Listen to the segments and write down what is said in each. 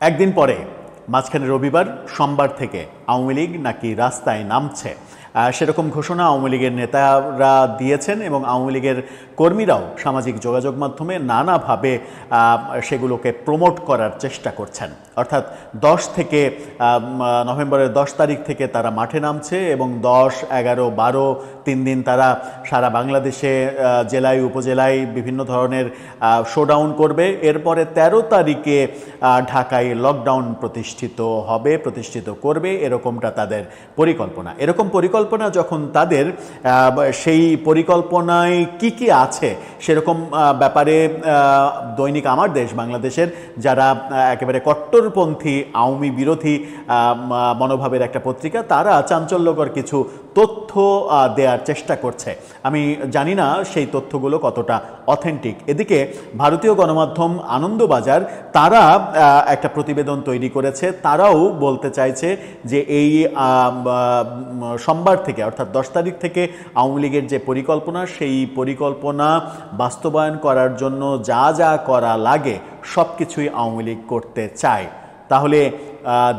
একদিন পরে মাঝখানে রবিবার সোমবার থেকে আওয়ামী লীগ নাকি রাস্তায় নামছে। সেরকম ঘোষণা আওয়ামী লীগের নেতারা দিয়েছেন এবং আওয়ামী লীগের কর্মীরাও সামাজিক যোগাযোগ মাধ্যমে নানাভাবে সেগুলোকে প্রমোট করার চেষ্টা করছেন। অর্থাৎ দশ থেকে নভেম্বরের দশ তারিখ থেকে তারা মাঠে নামছে এবং দশ, এগারো, বারো, তিন দিন তারা সারা বাংলাদেশে জেলায়, উপজেলায় বিভিন্ন ধরনের শোডাউন করবে। এরপরে ১৩ তারিখে ঢাকায় লকডাউন প্রতিষ্ঠিত হবে, প্রতিষ্ঠিত করবে, এরকমটা তাদের পরিকল্পনা। এরকম পরিকল্পনা যখন তাদের সেই পরিকল্পনায় কি কি আছে সেরকম ব্যাপারে দৈনিক আমার দেশ বাংলাদেশের যারা একেবারে কট্টরপন্থী, আওয়ামী বিরোধী মনোভাবের একটা পত্রিকা, তারা চাঞ্চল্যকর কিছু তথ্য দেওয়ার চেষ্টা করছে। আমি জানি না সেই তথ্যগুলো কতটা অথেন্টিক এদিকে ভারতীয় গণমাধ্যম আনন্দবাজার, তারা একটা প্রতিবেদন তৈরি করেছে। তারাও বলতে চাইছে যে এই সোমবার থেকে, অর্থাৎ দশ তারিখ থেকে আওয়ামী লীগের যে পরিকল্পনা, সেই পরিকল্পনা বাস্তবায়ন করার জন্য যা যা করা লাগে সব কিছুই আওয়ামী লীগ করতে চায়। তাহলে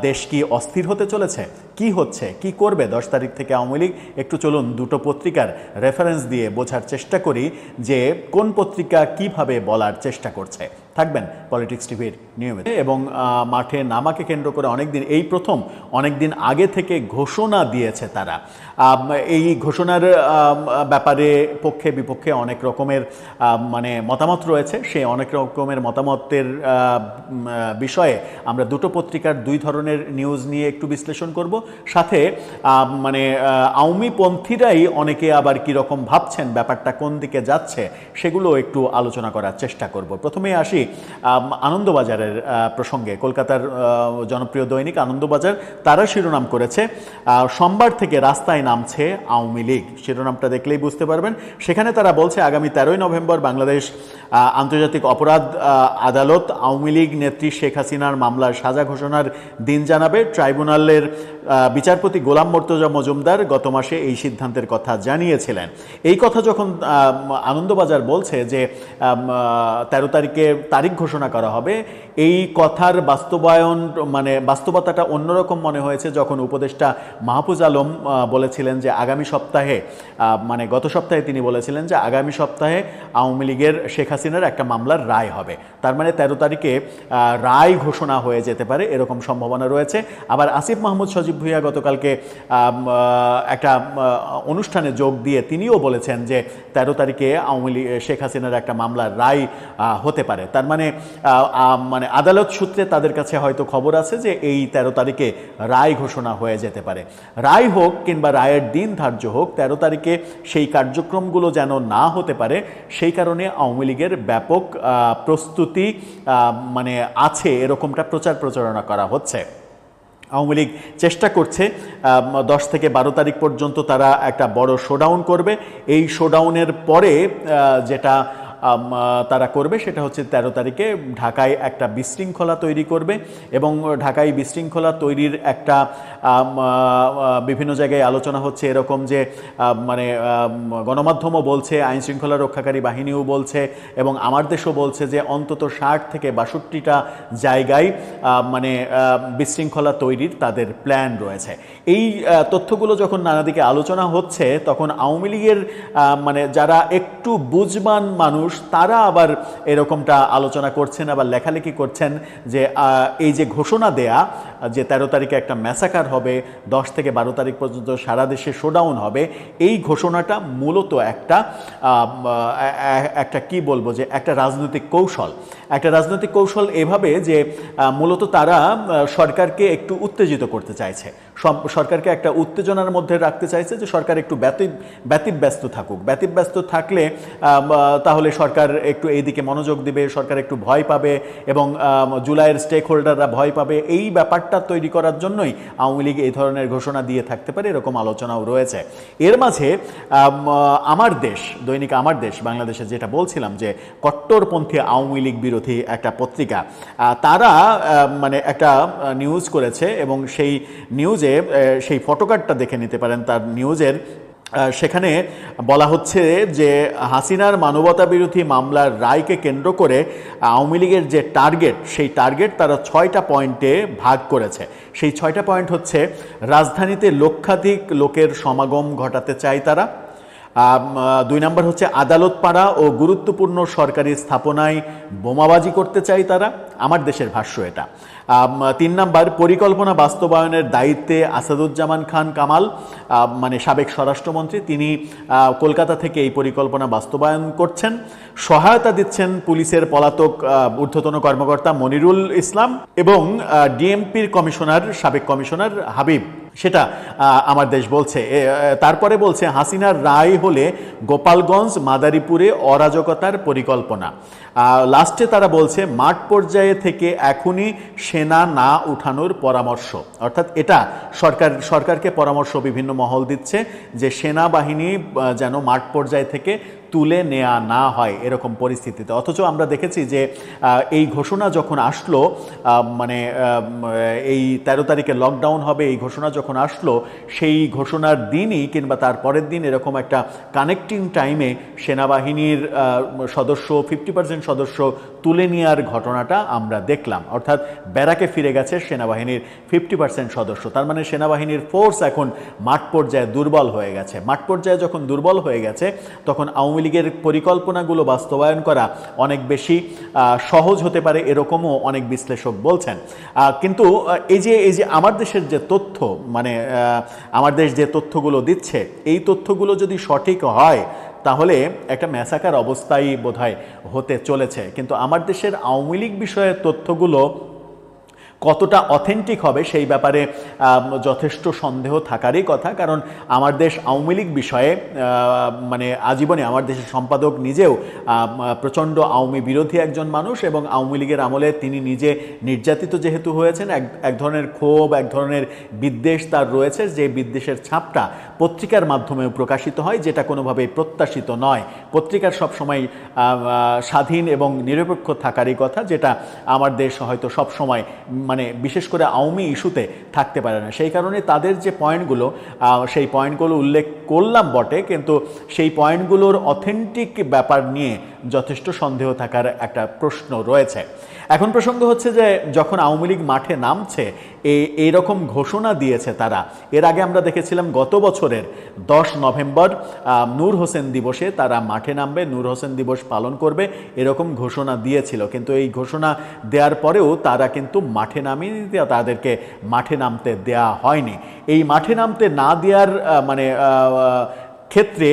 দেশ কি অস্থির হতে চলেছে? কি হচ্ছে, কি করবে দশ তারিখ থেকে আওয়ামী লীগ? একটু চলুন দুটো পত্রিকার রেফারেন্স দিয়ে বোঝার চেষ্টা করি যে কোন পত্রিকা কীভাবে বলার চেষ্টা করছে। থাকবেন পলিটিক্স টিভির নিয়মিত। এবং মাঠে নামাকে কেন্দ্র করে অনেকদিন এই প্রথম অনেকদিন আগে থেকে ঘোষণা দিয়েছে তারা। এই ঘোষণার ব্যাপারে পক্ষে বিপক্ষে অনেক রকমের মানে মতামত রয়েছে। সেই অনেক রকমের মতামতের বিষয়ে আমরা দুটো পত্রিকার দুই ধরনের নিউজ নিয়ে একটু বিশ্লেষণ করব। সাথে মানে আহ, আওয়ামী পন্থীরাই অনেকে আবার কীরকম ভাবছেন ব্যাপারটা কোন দিকে যাচ্ছে সেগুলো একটু আলোচনা করার চেষ্টা করব। প্রথমে আসি আনন্দবাজারের প্রসঙ্গে। কলকাতার জনপ্রিয় দৈনিক আনন্দবাজার, তারা শিরোনাম করেছে। সোমবার থেকে রাস্তায় নামছে আওয়ামী লীগ। শিরোনামটা দেখলেই বুঝতে পারবেন। সেখানে তারা বলছে, আগামী তেরোই নভেম্বর বাংলাদেশ আন্তর্জাতিক অপরাধ আদালত আওয়ামী লীগ নেত্রী শেখ হাসিনার মামলার সাজা ঘোষণার দিন জানাবে। ট্রাইব্যুনালের বিচারপতি গোলাম মর্তজা মজুমদার গত মাসে এই সিদ্ধান্তের কথা জানিয়েছিলেন। এই কথা যখন আনন্দবাজার বলছে যে তেরো তারিখে তারিখ ঘোষণা করা হবে। এই কথার বাস্তবায়ন মানে বাস্তবতাটা অন্যরকম মনে হয়েছে যখন উপদেষ্টা মাহফুজ আলম বলেছিলেন যে আগামী সপ্তাহে মানে গত সপ্তাহে তিনি বলেছিলেন যে আগামী সপ্তাহে আওয়ামী লীগের শেখ হাসিনার একটা মামলার রায় হবে। তার মানে তেরো তারিখে রায় ঘোষণা হয়ে যেতে পারে এরকম সম্ভাবনা রয়েছে। আবার আসিফ মাহমুদ সজীব ভুইয়া গতকালকে একটা অনুষ্ঠানে যোগ দিয়ে তিনিও বলেছেন যে তেরো তারিখে আওয়ামী লীগ, শেখ হাসিনার একটা মামলার রায় হতে পারে। তার মানে মানে আদালত সূত্রে তাদের কাছে হয়তো খবর আছে যে এই তেরো তারিখে রায় ঘোষণা হয়ে যেতে পারে। রায় হোক কিংবা রায়ের দিন ধার্য হোক, তেরো তারিখে সেই কার্যক্রমগুলো যেন না হতে পারে, সেই কারণে আওয়ামী লীগের ব্যাপক প্রস্তুতি মানে আছে, এরকমটা প্রচার প্রচারণা করা হচ্ছে। আওয়ামী লীগ চেষ্টা করছে দশ থেকে বারো তারিখ পর্যন্ত তারা একটা বড় শোডাউন করবে। এই শোডাউনের পরে যেটা তারা করবে, সেটা হচ্ছে তেরো তারিখে ঢাকায় একটা বিশৃঙ্খলা তৈরি করবে এবং ঢাকায় বিশৃঙ্খলা তৈরির একটা বিভিন্ন জায়গায় আলোচনা হচ্ছে এরকম যে মানে গণমাধ্যমও বলছে, আইন শৃঙ্খলা রক্ষাকারী বাহিনীও বলছে এবং আমার দেশও বলছে যে অন্তত ষাট থেকে বাষট্টিটা জায়গায় মানে বিশৃঙ্খলা তৈরির তাদের প্ল্যান রয়েছে। এই তথ্যগুলো যখন নানাদিকে আলোচনা হচ্ছে, তখন আওয়ামী লীগের মানে যারা একটু বুঝবান মানুষ তারা আবার এরকমটা আলোচনা করছেন, আবার লেখালেখি করছেন যে এই যে ঘোষণা দেয়া, যে তেরো তারিখে একটা ম্যাসাকার হবে, দশ থেকে বারো তারিখ পর্যন্ত সারা দেশে শোডাউন হবে, এই ঘোষণাটা মূলত একটা একটা কি বলব যে, একটা রাজনৈতিক কৌশল। একটা রাজনৈতিক কৌশল এভাবে যে মূলত তারা সরকারকে একটু উত্তেজিত করতে চাইছে। সরকারকে একটা উত্তেজনার মধ্যে রাখতে চাইছে যে সরকার একটু ব্যতি ব্যতিব্যস্ত থাকুক। ব্যতিব্যস্ত থাকলে তাহলে সরকার একটু এইদিকে মনোযোগ দিবে, সরকার একটু ভয় পাবে এবং জুলাইয়ের স্টেক হোল্ডাররা ভয় পাবে। এই ব্যাপারটা তৈরি করার জন্যই আওয়ামী লীগ এই ধরনের ঘোষণা দিয়ে থাকতে পারে, এরকম আলোচনাও রয়েছে। এর মাঝে আমার দেশ, দৈনিক আমার দেশ, বাংলাদেশে যেটা বলছিলাম যে কট্টরপন্থী আওয়ামী লীগ বিরোধী একটা পত্রিকা তারা মানে একটা নিউজ করেছে এবং সেই নিউজে আহ, সেই ফটোকার্ডটা দেখে নিতে পারেন তার নিউজের সেখানে বলা হচ্ছে যে হাসিনার মানবতা বিরোধী মামলার রায়কে কেন্দ্র করে আওয়ামী লীগের যে টার্গেট সেই টার্গেট তারা ছয়টা পয়েন্টে ভাগ করেছে। সেই ছয়টা পয়েন্ট হচ্ছে রাজধানীতে লক্ষাধিক লোকের সমাগম ঘটাতে চায় তারা। দুই নম্বর হচ্ছে আদালত পাড়া ও গুরুত্বপূর্ণ সরকারি স্থাপনায় বোমাবাজি করতে চাই তারা। আমার দেশের ভাষ্য এটা। তিন নাম্বার, পরিকল্পনা বাস্তবায়নের দায়িত্বে আসাদুজ্জামান খান কামাল মানে সাবেক স্বরাষ্ট্রমন্ত্রী, তিনি কলকাতা থেকে এই পরিকল্পনা বাস্তবায়ন করছেন। সহায়তা দিচ্ছেন পুলিশের পলাতক ঊর্ধ্বতন কর্মকর্তা মনিরুল ইসলাম এবং ডিএমপির কমিশনার, সাবেক কমিশনার হাবিব। সেটা আমার দেশ বলছে। তারপরে বলছে, হাসিনার রায় হলে গোপালগঞ্জ, মাদারীপুরে অরাজকতার পরিকল্পনা। লাস্টে তারা বলছে, মাঠ পর্যায়ে থেকে এখনই সেনা না উঠানোর পরামর্শ। অর্থাৎ এটা সরকার, সরকারকে পরামর্শ বিভিন্ন মহল দিচ্ছে যে সেনাবাহিনী যেন মাঠ পর্যায় থেকে তুলে নেওয়া না হয় এরকম পরিস্থিতিতে। অথচ আমরা দেখেছি যে এই ঘোষণা যখন আসলো মানে এই তেরো তারিখে লকডাউন হবে, এই ঘোষণা যখন আসলো, সেই ঘোষণার দিনই কিংবা তার পরের দিন এরকম একটা কানেক্টিং টাইমে সেনাবাহিনীর সদস্য ফিফটি পার্সেন্ট সদস্য তুলে নেওয়ার ঘটনাটা আমরা দেখলাম। অর্থাৎ ব্যারাকে ফিরে গেছে সেনাবাহিনীর ফিফটি পার্সেন্ট সদস্য। তার মানে সেনাবাহিনীর ফোর্স এখন মাঠ পর্যায়ে দুর্বল হয়ে গেছে। মাঠ পর্যায়ে যখন দুর্বল হয়ে গেছে, তখন আওয়ামী লীগের পরিকল্পনাগুলো বাস্তবায়ন করা অনেক বেশি সহজ হতে পারে এরকমও অনেক বিশ্লেষক বলছেন। কিন্তু এই যে এই যে আমার দেশের যে তথ্য মানে আমার দেশ যে তথ্যগুলো দিচ্ছে, এই তথ্যগুলো যদি সঠিক হয়, তাহলে একটা ম্যাসাকার অবস্থায় বোধহয় হতে চলেছে। কিন্তু আমার দেশের আওয়ামী লীগ বিষয়ের তথ্যগুলো কতটা অথেন্টিক হবে সেই ব্যাপারে যথেষ্ট সন্দেহ থাকারই কথা। কারণ আমার দেশ আওয়ামী লীগ বিষয়ে মানে আজীবনে আমার দেশের সম্পাদক নিজেও প্রচণ্ড আওয়ামী বিরোধী একজন মানুষ এবং আওয়ামী লীগের আমলে তিনি নিজে নির্যাতিত যেহেতু হয়েছেন, এক এক ধরনের ক্ষোভ, এক ধরনের বিদ্বেষ তার রয়েছে। যে বিদ্বেষের ছাপটা পত্রিকার মাধ্যমেও প্রকাশিত হয়, যেটা কোনোভাবেই প্রত্যাশিত নয়। পত্রিকার সবসময় স্বাধীন এবং নিরপেক্ষ থাকারই কথা, যেটা আমার দেশ হয়তো সবসময় মানে বিশেষ করে আওয়ামী ইস্যুতে থাকতে পারে না। সেই কারণে তাদের যে পয়েন্টগুলো সেই পয়েন্টগুলো উল্লেখ করলাম বটে, কিন্তু সেই পয়েন্টগুলোর অথেন্টিক ব্যাপার নিয়ে যথেষ্ট সন্দেহ থাকার একটা প্রশ্ন রয়েছে। এখন প্রসঙ্গ হচ্ছে যে, যখন আওয়ামী লীগ মাঠে নামছে এই এইরকম ঘোষণা দিয়েছে তারা। এর আগে আমরা দেখেছিলাম গত বছরের দশ নভেম্বর নূর হোসেন দিবসে তারা মাঠে নামবে, নূর হোসেন দিবস পালন করবে, এরকম ঘোষণা দিয়েছিল। কিন্তু এই ঘোষণা দেওয়ার পরেও তারা কিন্তু মাঠে নামিয়ে তাদেরকে মাঠে নামতে দেয়া হয়নি। এই মাঠে নামতে না দেওয়ার মানে ক্ষেত্রে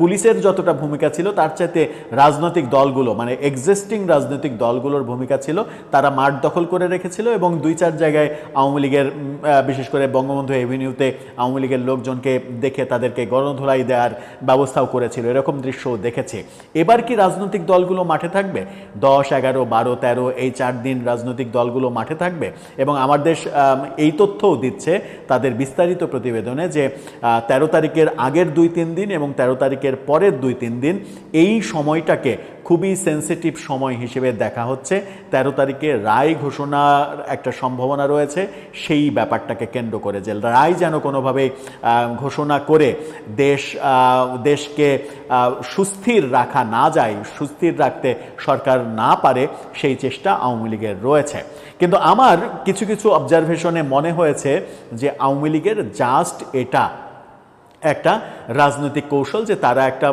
পুলিশের যতটা ভূমিকা ছিল, তার চাইতে রাজনৈতিক দলগুলো মানে এক্সিস্টিং রাজনৈতিক দলগুলোর ভূমিকা ছিল, তারা মাঠ দখল করে রেখেছিল এবং দুই চার জায়গায় আওয়ামী লীগের বিশেষ করে বঙ্গবন্ধু এভিনিউতে আওয়ামী লীগের লোকজনকে দেখে তাদেরকে গণধোলাই দেওয়ার ব্যবস্থাও করেছিল, এরকম দৃশ্যও দেখেছে। এবার কি রাজনৈতিক দলগুলো মাঠে থাকবে? দশ, এগারো, বারো, তেরো, এই চার দিন রাজনৈতিক দলগুলো মাঠে থাকবে এবং আমার দেশ এই তথ্যও দিচ্ছে তাদের বিস্তারিত প্রতিবেদনে যে তেরো তারিখের আগের দুই তিন দিন এবং তেরো তারিখের পরের দুই তিন দিন এই সময়টাকে খুবই সেন্সিটিভ সময় হিসেবে দেখা হচ্ছে। তেরো তারিখে রায় ঘোষণার একটা সম্ভাবনা রয়েছে, সেই ব্যাপারটাকে কেন্দ্র করে যে রায় যেন কোনোভাবে ঘোষণা করে দেশ দেশকে সুস্থির রাখা না যায়, সুস্থির রাখতে সরকার না পারে, সেই চেষ্টা আওয়ামী লীগের রয়েছে। কিন্তু আমার কিছু কিছু অবজারভেশনে মনে হয়েছে যে আওয়ামী লীগের জাস্ট এটা একটা রাজনৈতিক কৌশল যে তারা একটা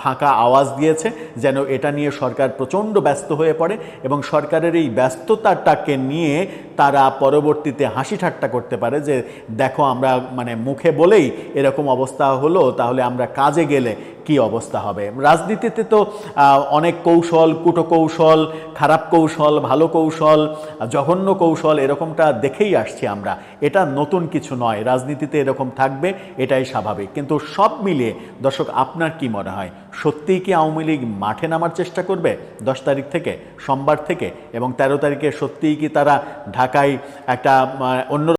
ফাঁকা আওয়াজ দিয়েছে যেন এটা নিয়ে সরকার প্রচণ্ড ব্যস্ত হয়ে পড়ে এবং সরকারের এই ব্যস্ততাটাকে নিয়ে তারা পরবর্তীতে হাসি ঠাট্টা করতে পারে যে, দেখো, আমরা মানে মুখে বলেই এরকম অবস্থা হলো, তাহলে আমরা কাজে গেলে কি অবস্থা হবে? রাজনীতিতে তো অনেক কৌশল কুটকৌশল খারাপ কৌশল, ভালো কৌশল, জঘন্য কৌশল এরকমটা দেখেই আসছি আমরা। এটা নতুন কিছু নয়, রাজনীতিতে এরকম থাকবে, এটাই স্বাভাবিক। কিন্তু সব মিলিয়ে, দর্শক, আপনার কি মনে হয়? সত্যিই কি আওয়ামী লীগ মাঠে নামার চেষ্টা করবে? দশ তারিখ থেকে, সোমবার থেকে, এবং তেরো তারিখে সত্যিই কি তারা ঢাকায় একটা অন্য